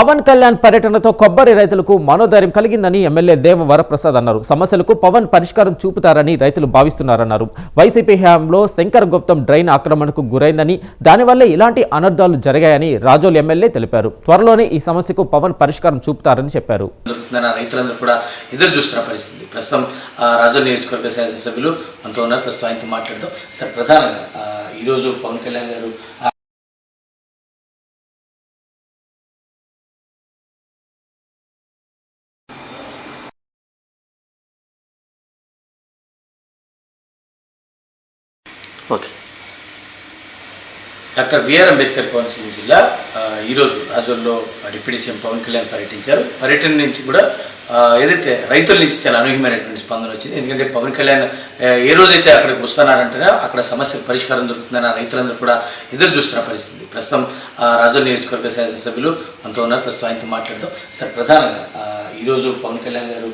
పవన్ కళ్యాణ్ పర్యటనతో కొబ్బరి రైతులకు మనోధైర్యం కలిగిందని ఎమ్మెల్యే దేవ వరప్రసాద్ అన్నారు. సమస్యలకు పవన్ పరిష్కారం చూపుతారని రైతులు భావిస్తున్నారన్నారు. వైసీపీ హయాంలో శంకర్ గుప్తం డ్రైన్ ఆక్రమణకు గురైందని దానివల్ల ఇలాంటి అనర్థాలు జరిగాయని రాజోల్ ఎమ్మెల్యే తెలిపారు. త్వరలోనే ఈ సమస్యకు పవన్ పరిష్కారం చూపుతారని చెప్పారు. రైతులందరూ కూడా ఎదురు చూస్తున్న పరిస్థితి. ప్రస్తుతం ఆ, రాజోల్ నియోజకవర్గ శాసనసభ్యులు మనతో ఉన్నారు. ప్రస్తుతం ఆయనతో మాట్లాడుతూ సార్ ప్రధానంగా ఈరోజు పవన్ కళ్యాణ్ గారు okay. Doctor BR Ambedkar Konaseema జిల్లా ఈరోజు రాజోల్లో డిప్యూటీ సీఎం పవన్ కళ్యాణ్ పర్యటించారు. పర్యటన నుంచి కూడా ఏదైతే రైతుల నుంచి చాలా అనూహ్యమైనటువంటి స్పందన వచ్చింది. ఎందుకంటే పవన్ కళ్యాణ్ ఏ రోజైతే అక్కడికి వస్తున్నారంటే అక్కడ సమస్య పరిష్కారం దొరుకుతుందని ఆ రైతులందరూ కూడా ఎదురు చూస్తున్న పరిస్థితి. ప్రస్తుతం ఆ, రాజోల్ నియోజకవర్గ శాసనసభ్యులు మనతో ఉన్నారు. ప్రస్తుతం ఆయనతో మాట్లాడుతూ. సార్ ప్రధానంగా ఈరోజు పవన్ కళ్యాణ్ గారు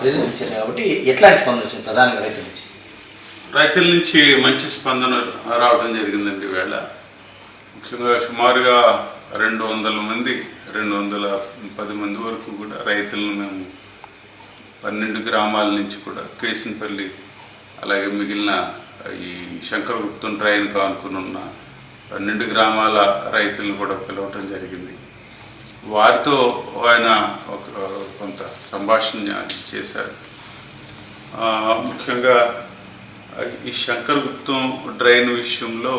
ప్రజెంట్ కాబట్టి ఎట్లాంటి స్పందన వచ్చింది? ప్రధానంగా రైతుల నుంచి. రైతుల నుంచి మంచి స్పందన రావడం జరిగిందండి వేళ. ముఖ్యంగా సుమారుగా రెండు వందల మంది రెండు వందల పది మంది వరకు కూడా రైతులను మేము పన్నెండు గ్రామాల నుంచి కూడా కేసినపల్లి అలాగే మిగిలిన ఈ శంకరగుప్తం ట్రైన్ కానుకుని ఉన్న పన్నెండు గ్రామాల రైతులను కూడా పిలవటం జరిగింది. వారితో ఆయన ఒక కొంత సంభాషణ చేశారు. ముఖ్యంగా ఈ శంకర్ గుప్తం డ్రైన్ విషయంలో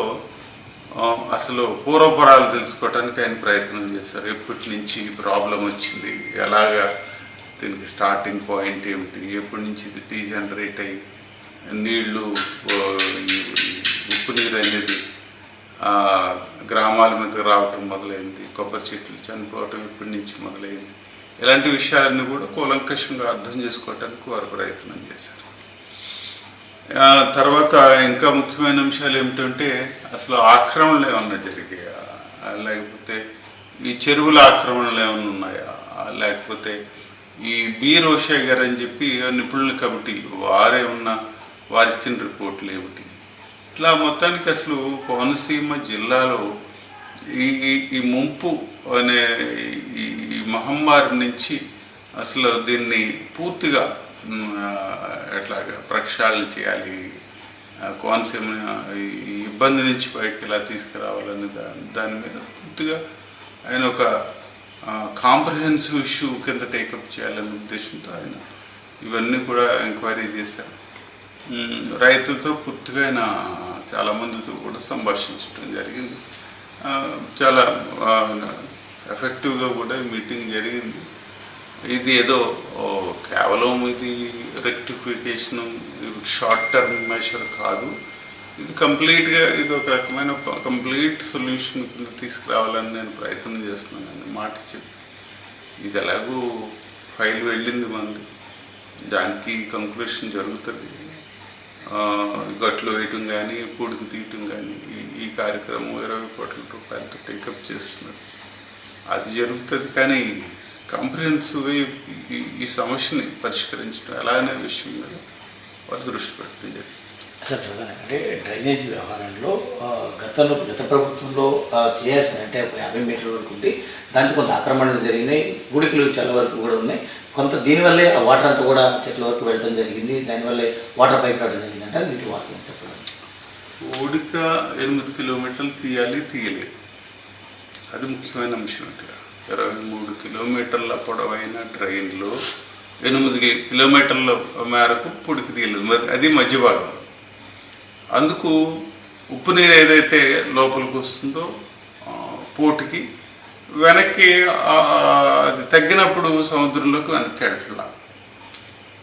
అసలు పూర్వపరాలు తెలుసుకోవడానికి ఆయన ప్రయత్నం చేశారు. ఎప్పటి నుంచి ప్రాబ్లం వచ్చింది? ఎలాగా దీనికి స్టార్టింగ్ పాయింట్ ఏమిటి? ఎప్పటి నుంచి ఇది డీజనరేట్ అయ్యి నీళ్ళు ఉప్పు నీరు అనేది గ్రామాల మీదకి రావటం మొదలైంది కొబ్బరి చెట్లు చనిపోవటం ఇప్పటి నుంచి మొదలైంది? ఇలాంటి విషయాలన్నీ కూడా కూలంకషంగా అర్థం చేసుకోవటానికి వారు ప్రయత్నం చేశారు. తర్వాత ఇంకా ముఖ్యమైన అంశాలు ఏమిటంటే అసలు ఆక్రమణలు ఏమన్నా జరిగాయా? లేకపోతే ఈ చెరువుల ఆక్రమణలు ఏమైనా ఉన్నాయా? లేకపోతే ఈ బి. రోషే గారు అని చెప్పి నిపుణుల కమిటీ వారేమన్నా వారిచ్చిన రిపోర్ట్లు ఏమిటి? ఇట్లా మొత్తానికి అసలు కోనసీమ జిల్లాలో ఈ ఈ- ఈ ముంపు అనే ఈ ఈ మహమ్మారి నుంచి అసలు దీన్ని పూర్తిగా ఎట్లా ఎట్లాగా ప్రక్షాళన చేయాలి. కోనసీమ ఈ ఇబ్బంది నుంచి బయటకు ఎలా తీసుకురావాలని దాని దాని మీద పూర్తిగా ఆయన ఒక కాంప్రహెన్సివ్ ఇష్యూ కింద టేకప్ చేయాలనే ఉద్దేశంతో ఆయన ఇవన్నీ కూడా ఎంక్వైరీ చేశారు. రైతులతో పూర్తిగా ఆయన చాలా మందితో కూడా సంభాషించడం జరిగింది. చాలా ఎఫెక్టివ్గా కూడా మీటింగ్ జరిగింది. ఇది ఏదో కేవలం ఇది రెక్టిఫికేషన్ షార్ట్ టర్మ్ మెషర్ కాదు. ఇది కంప్లీట్గా ఇది ఒక రకమైన కంప్లీట్ సొల్యూషన్ కింద తీసుకురావాలని నేను ప్రయత్నం చేస్తున్నాను మాట చెప్పి. ఇది ఎలాగూ ఫైల్ వెళ్ళింది మనది. దానికి కంక్లూషన్ జరుగుతుంది. గట్లు వేయటం కానీ పూడికి తీయటం కానీ ఈ ఈ కార్యక్రమం ఇరవై కోట్ల రూపాయలతో టేకప్ చేస్తున్నారు. అది జరుగుతుంది కానీ కాంప్రిహెన్సివ్గా ఈ ఈ సమస్యని పరిష్కరించడం ఎలా అనే విషయం మీద వారు దృష్టి పెట్టడం జరిగింది. సార్ ప్రధానంగా అంటే డ్రైనేజ్ వ్యవహారంలో గతంలో గత ప్రభుత్వంలో చేయాల్సిన అంటే ఒక యాభై మీటర్ల వరకు ఉంది. దాంట్లో కొంత ఆక్రమణలు జరిగినాయి. గుడికలు చాలా వరకు కూడా ఉన్నాయి. కొంత దీనివల్లే ఆ వాటర్ అంతా కూడా చెట్ల వరకు వెళ్ళడం జరిగింది. దానివల్లే వాటర్ పైకి రావడం జరిగింది అంటే అది వీటి వాస్తవం చెప్పడం ఓడిక ఎనిమిది కిలోమీటర్లు తీయాలి తీయలేదు. అది ముఖ్యమైన అంశం ఇక్కడ ఇరవై మూడు కిలోమీటర్ల పొడవైన ట్రైన్లో ఎనిమిది కిలోమీటర్ల మేరకు పొడికి తీయలేదు. అది మధ్య భాగం అందుకు ఉప్పు నీరు ఏదైతే లోపలికి వస్తుందో పోటుకి వెనక్కి అది తగ్గినప్పుడు సముద్రంలోకి వెనక్కి వెళ్తలా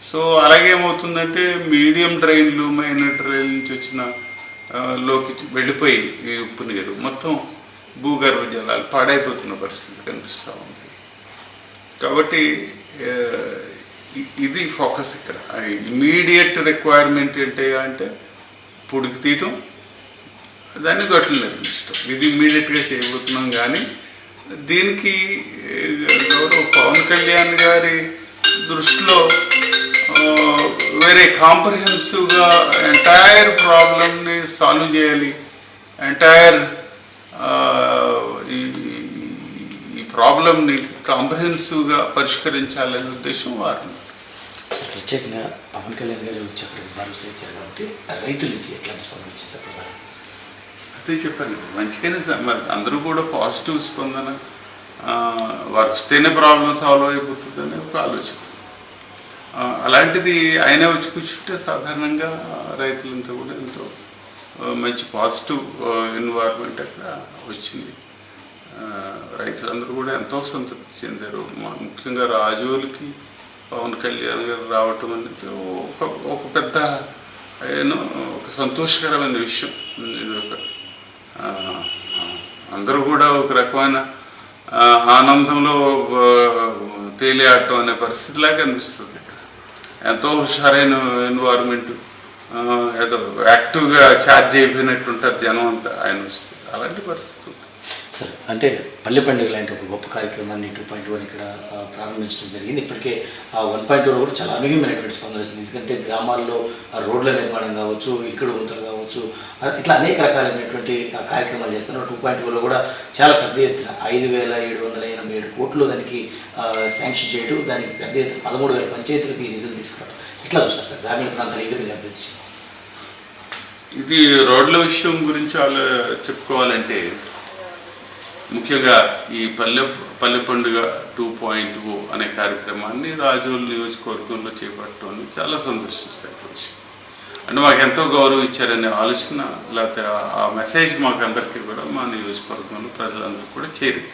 సో అలాగే ఏమవుతుందంటే మీడియం డ్రైన్లు మైనర్ డ్రైన్ నుంచి వచ్చిన లోకి వెళ్ళిపోయి ఈ ఉప్పు నీరు. మొత్తం భూగర్భ జలాలు పాడైపోతున్న పరిస్థితి కనిపిస్తూ ఉంది. కాబట్టి ఇది ఫోకస్ ఇక్కడ. ఇమీడియట్ రిక్వైర్మెంట్ ఏంటి అంటే పొడికి తీయటం దాన్ని గట్లు నిర్మించడం ఇది ఇమ్మీడియట్గా చేయబోతున్నాం కానీ దీనికి గౌరవ పవన్ కళ్యాణ్ గారి దృష్టిలో వేరే కాంప్రహెన్సివ్గా ఎంటైర్ ప్రాబ్లమ్ని సాల్వ్ చేయాలి. ఎంటైర్ ప్రాబ్లమ్ని కాంప్రహెన్సివ్గా పరిష్కరించాలనే ఉద్దేశం వారు ప్రత్యేకంగా పవన్ కళ్యాణ్ గారు వచ్చి అక్కడికి భరోసా ఇచ్చారు కాబట్టి ఆ రైతుల నుంచి ఎట్లాంటి స్పందన? అదే చెప్పాను. మంచిగానే అందరూ కూడా పాజిటివ్ స్పందన ఆ, వారికి వస్తేనే ప్రాబ్లం సాల్వ్ అయిపోతుంది అనే ఒక ఆలోచన. అలాంటిది ఆయనే వచ్చి కూర్చుంటే సాధారణంగా రైతులంతా కూడా ఎంతో మంచి పాజిటివ్ ఎన్వైర్న్మెంట్ అక్కడ వచ్చింది. రైతులందరూ కూడా ఎంతో సంతృప్తి చెందారు. మా- ముఖ్యంగా రాజువులకి పవన్ కళ్యాణ్ గారు రావటం అనేది ఒక ఒక పెద్ద ఏనో ఒక సంతోషకరమైన విషయం. ఇది ఒక అందరూ కూడా ఒక రకమైన ఆనందంలో తేలియాడటం అనే పరిస్థితిలాగా అనిపిస్తుంది ఎంతో హుషారైన ఎన్వైర్మెంట్ ఏదో యాక్టివ్గా ఛార్జ్ అయిపోయినట్టు ఉంటారు జనం అంతా. ఆయన వస్తే అలాంటి పరిస్థితి సార్ అంటే పల్లె పండుగ లాంటి ఒక గొప్ప కార్యక్రమాన్ని టూ పాయింట్ వన్ ఇక్కడ ప్రారంభించడం జరిగింది. ఇప్పటికే ఆ వన్ పాయింట్ వన్ కూడా చాలా అనూహ్యమైనటువంటి స్పందన వచ్చింది. ఎందుకంటే గ్రామాల్లో ఆ రోడ్ల నిర్మాణం కావచ్చు ఇక్కడ గుంతలు కావచ్చు ఇట్లా అనేక రకాలైనటువంటి కార్యక్రమాలు చేస్తున్నారు. టూ పాయింట్ వన్లో కూడా చాలా పెద్ద ఎత్తున ఐదు వేల ఏడు వందల ఎనభై ఏడు కోట్లు దానికి శాంక్షన్ చేయడం దానికి పెద్ద ఎత్తున పదమూడు వేల పంచాయతీలకు ఈ నిధులు తీసుకురావడం. ఎట్లా చూస్తారు సార్? గ్రామీణ ప్రాంతాలు ఏ విధంగా అభివృద్ధి ఇది రోడ్ల విషయం గురించి వాళ్ళు చెప్పుకోవాలంటే ముఖ్యంగా ఈ పల్లె పల్లె పండుగ టూ పాయింట్ ఓ అనే కార్యక్రమాన్ని రాజోల్ నియోజకవర్గంలో చేపట్టడం చాలా సందర్శించదగ్గ విషయం అంటే మాకు ఎంతో గౌరవం ఇచ్చారనే ఆలోచన లేకపోతే ఆ- మెసేజ్ మాకు అందరికీ కూడా మా నియోజకవర్గంలో ప్రజలందరూ కూడా చేరింది.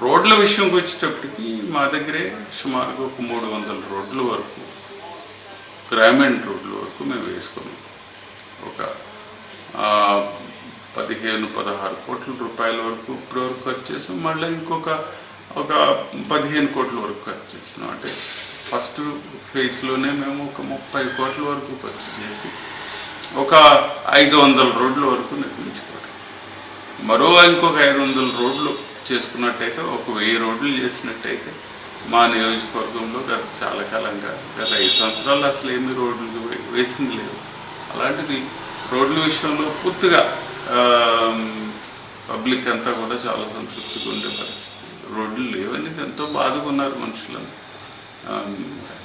రోడ్ల విషయంకి వచ్చేటప్పటికి మా దగ్గరే సుమారుగా ఒక మూడు వందల రోడ్ల వరకు గ్రామీణ రోడ్ల వరకు మేము వేసుకున్నాం. ఒక పదిహేను పదహారు కోట్ల రూపాయల వరకు ఇప్పటి వరకు ఖర్చు చేసాం. మళ్ళీ ఇంకొక ఒక పదిహేను కోట్ల వరకు ఖర్చు చేస్తున్నాం. అంటే ఫస్ట్ ఫేజ్లోనే మేము ఒక ముప్పై కోట్ల వరకు ఖర్చు చేసి ఒక ఐదు వందల రోడ్ల వరకు నిర్మించుకోవడం మరో ఇంకొక ఐదు వందల రోడ్లు చేసుకున్నట్టయితే ఒక వెయ్యి రోడ్లు చేసినట్టయితే మా నియోజకవర్గంలో గత చాలా కాలంగా గత ఐదు సంవత్సరాలు అసలు ఏమీ రోడ్లు వే- వేసింది లేదు. అలాంటిది రోడ్ల విషయంలో పూర్తిగా పబ్లిక్ అంతా కూడా చాలా సంతృప్తిగా ఉండే పరిస్థితి. రోడ్లు లేవని ఎంతో బాధకున్నారు మనుషులు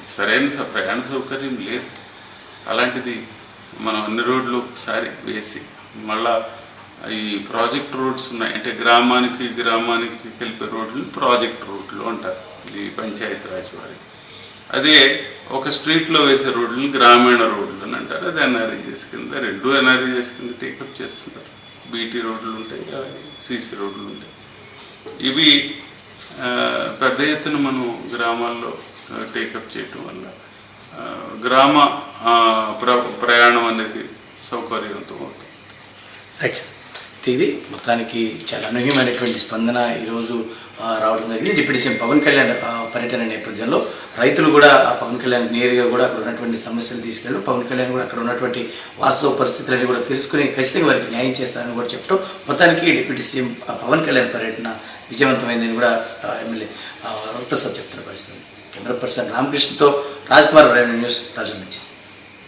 సరైన స- ప్రయాణ సౌకర్యం లేదు. అలాంటిది మనం అన్ని రోడ్లు ఒకసారి వేసి మళ్ళా ఈ ప్రాజెక్ట్ రోడ్స్ ఉన్నాయి. అంటే గ్రామానికి గ్రామానికి కలిపే రోడ్లు ప్రాజెక్ట్ రోడ్లు అంటారు. ఈ పంచాయతీ రాజ్ వారికి అదే ఒక స్ట్రీట్లో వేసే రోడ్లను గ్రామీణ రోడ్లు అని అంటారు. అది ఎన్ఆర్ఈజెస్ కింద రెండు ఎన్ఆర్ఈజెస్ కింద టేకప్ చేస్తున్నారు. బీటీ రోడ్లు ఉంటాయి సీసీ రోడ్లు ఉంటాయి. ఇవి పెద్ద ఎత్తున మనం గ్రామాల్లో టేకప్ చేయటం వల్ల గ్రామ ప్ర ప్రయాణం అనేది సౌకర్యవంతం అవుతుంది. ఇది మొత్తానికి చాలా అనూహ్యమైనటువంటి స్పందన ఈరోజు రావడం జరిగింది. డిప్యూటీ సీఎం పవన్ కళ్యాణ్ పర్యటన నేపథ్యంలో రైతులు కూడా ఆ పవన్ కళ్యాణ్ నేరుగా కూడా అక్కడ ఉన్నటువంటి సమస్యలు తీసుకెళ్ళి పవన్ కళ్యాణ్ కూడా అక్కడ ఉన్నటువంటి వాస్తవ పరిస్థితులన్నీ కూడా తెలుసుకుని ఖచ్చితంగా వారికి న్యాయం చేస్తారని కూడా చెప్పడం మొత్తానికి డిప్యూటీ సీఎం పవన్ కళ్యాణ్ పర్యటన విజయవంతమైందని కూడా ఎమ్మెల్యే ఆ, చెప్తున్న పరిస్థితి కెమెరా పర్సన్ రామకృష్ణతో రాజ్ కుమార్ న్యూస్ రాజు నుంచి